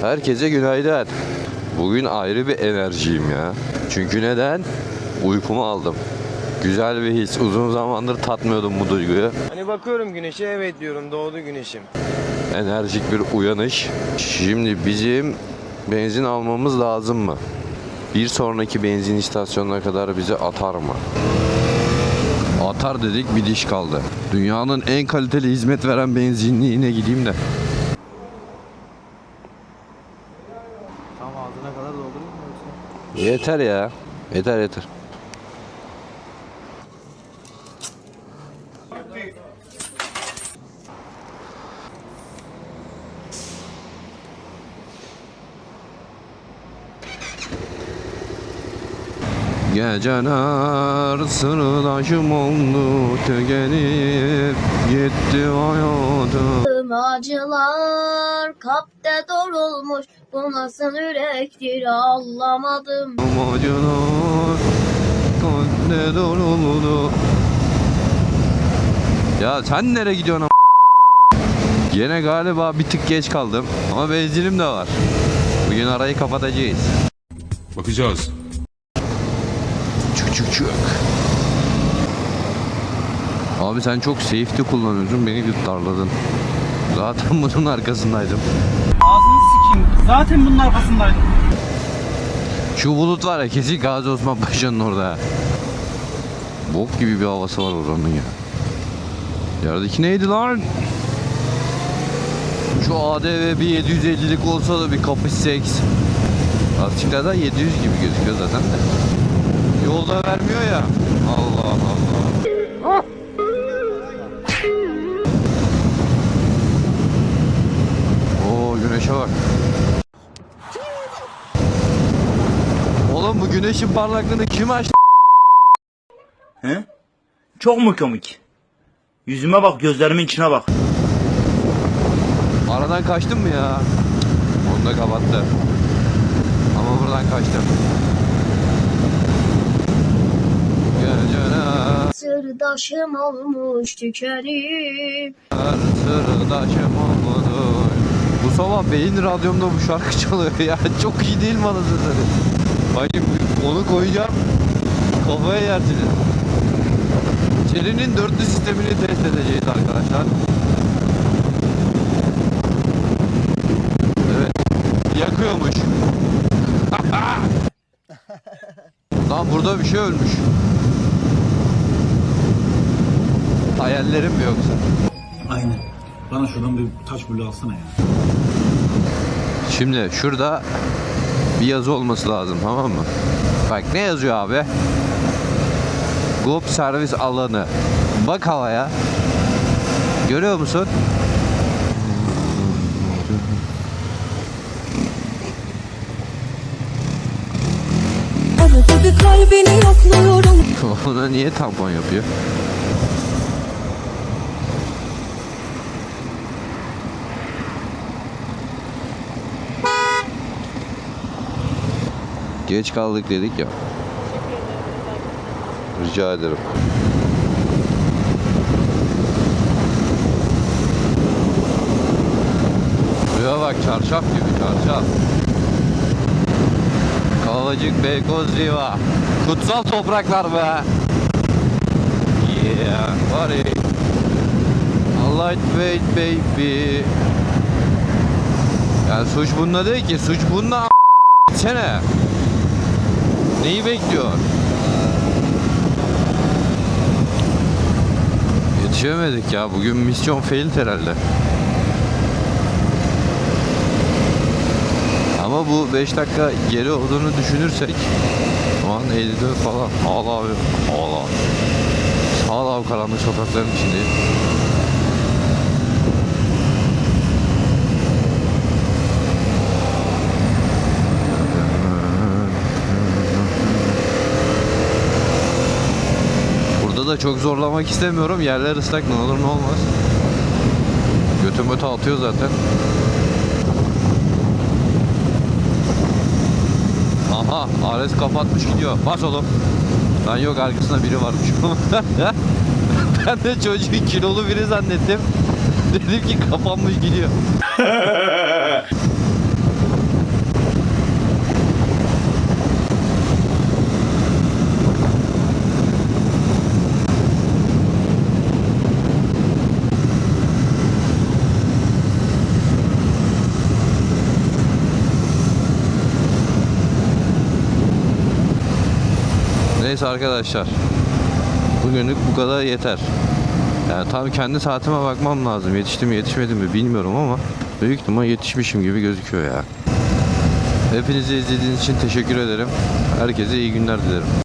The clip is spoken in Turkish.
Herkese günaydın. Bugün ayrı bir enerjiyim ya. Çünkü neden? Uykumu aldım. Güzel bir his. Uzun zamandır tatmıyordum bu duyguyu. Hani bakıyorum güneşe evet diyorum doğdu güneşim. Enerjik bir uyanış. Şimdi bizim benzin almamız lazım mı? Bir sonraki benzin istasyonuna kadar bizi atar mı? Atar dedik bir diş kaldı. Dünyanın en kaliteli hizmet veren benzinliğine gideyim de. Ağzına kadar doldurayım mı yoksa? Yeter ya. Yeter yeter. Geceler sırdaşım oldu tükenip gitti hayatım. Acılar kapte doğrulmuş Bu nasıl yürektir anlamadım. Amacılar kalpte doluldu Ya sen nereye gidiyorsun Yine galiba bir tık geç kaldım ama benzinim de var. Bugün arayı kapatacağız. Bakacağız. Çık çık çık Abi sen çok safety kullanıyorsun beni darladın Zaten bunun arkasındaydım Ağzını sikeyim. Zaten bunun arkasındaydım. Şu bulut var ya kesin Gazi Osman Paşa'nın orada. Bok gibi bir havası var oranın ya. Yerdeki neydi lan? Şu ADV bir 750'lik olsa da bir kapış seks. Lastiklerden 700 gibi gözüküyor zaten de. Yolda vermiyor ya. Allah Allah. Oo güneşe bak. Oğlum bu güneşin parlaklığını kim açtı? He? Çok mu komik? Yüzüme bak, gözlerimin içine bak. Aradan kaçtın mı ya? Onu da kapattı. Ama buradan kaçtım. Geceler Sırdaşım olmuş tükenip sırdaşım olmadı. Bu sabah beyin radyomda bu şarkı çalıyor ya. Çok iyi değil mi anasını? Hayır onu koyacağım. Kafaya yersiniz. Çeli'nin dörtlü sistemini test edeceğiz arkadaşlar. Evet. Yakıyormuş. Lan burada bir şey ölmüş. Hayallerim mi yoksa? Aynen. Bana şuradan bir taş bulu alsana ya. Şimdi şurada bir yazı olması lazım tamam mı? Bak ne yazıyor abi? GOP servis alanı. Bak havaya. Görüyor musun? Ona niye tampon yapıyor? Geç kaldık dedik ya. Rica ederim. Buraya bak çarşaf gibi çarşaf. Kavacık Beykoz Riva. Kutsal topraklar be. Yeah, buddy. Lightweight baby. Yani suç bunda değil ki. Suç bunda a- sene. Neyi bekliyor? Yetişemedik ya. Bugün misyon failed herhalde. Ama bu 5 dakika geri olduğunu düşünürsek şu an 54 falan. Hala abi. Hala. Hala o karanlık sokakların içindeyiz. Burada da çok zorlamak istemiyorum. Yerler ıslak ne olur ne olmaz. Götüm öte atıyor zaten. Aha Ares kapatmış gidiyor. Bas oğlum. Lan yok arkasında biri varmış. ben de çocuğu kilolu biri zannettim. Dedim ki kapanmış gidiyor. Neyse arkadaşlar. Bugünlük bu kadar yeter. Yani tam kendi saatime bakmam lazım. Yetiştim mi yetişmedim mi bilmiyorum ama büyük ihtimal yetişmişim gibi gözüküyor ya. Hepinizi izlediğiniz için teşekkür ederim. Herkese iyi günler dilerim.